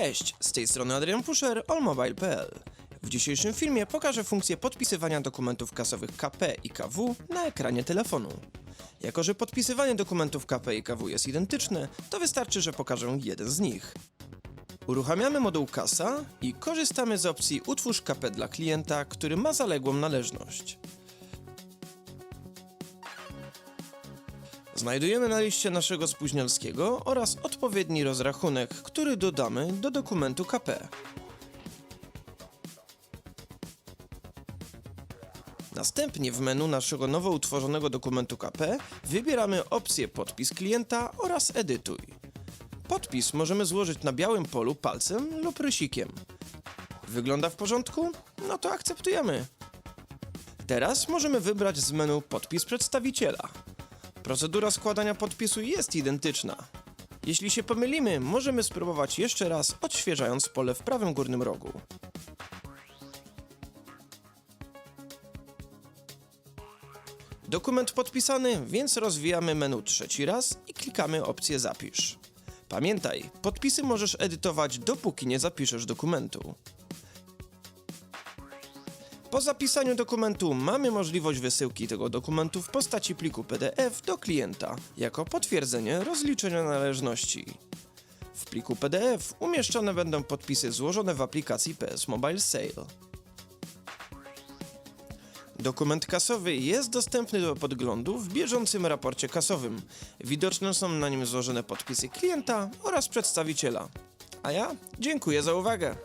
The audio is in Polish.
Cześć, z tej strony Adrian Puszer, allmobile.pl. W dzisiejszym filmie pokażę funkcję podpisywania dokumentów kasowych KP i KW na ekranie telefonu. Jako, że podpisywanie dokumentów KP i KW jest identyczne, to wystarczy, że pokażę jeden z nich. Uruchamiamy moduł kasa i korzystamy z opcji Utwórz KP dla klienta, który ma zaległą należność. Znajdujemy na liście naszego spóźnialskiego oraz odpowiedni rozrachunek, który dodamy do dokumentu KP. Następnie w menu naszego nowo utworzonego dokumentu KP wybieramy opcję Podpis klienta oraz Edytuj. Podpis możemy złożyć na białym polu palcem lub rysikiem. Wygląda w porządku? No to akceptujemy. Teraz możemy wybrać z menu Podpis przedstawiciela. Procedura składania podpisu jest identyczna. Jeśli się pomylimy, możemy spróbować jeszcze raz, odświeżając pole w prawym górnym rogu. Dokument podpisany, więc rozwijamy menu trzeci raz i klikamy opcję Zapisz. Pamiętaj, podpisy możesz edytować dopóki nie zapiszesz dokumentu. Po zapisaniu dokumentu mamy możliwość wysyłki tego dokumentu w postaci pliku PDF do klienta jako potwierdzenie rozliczenia należności. W pliku PDF umieszczone będą podpisy złożone w aplikacji PS Mobile Sale. Dokument kasowy jest dostępny do podglądu w bieżącym raporcie kasowym. Widoczne są na nim złożone podpisy klienta oraz przedstawiciela. A ja dziękuję za uwagę.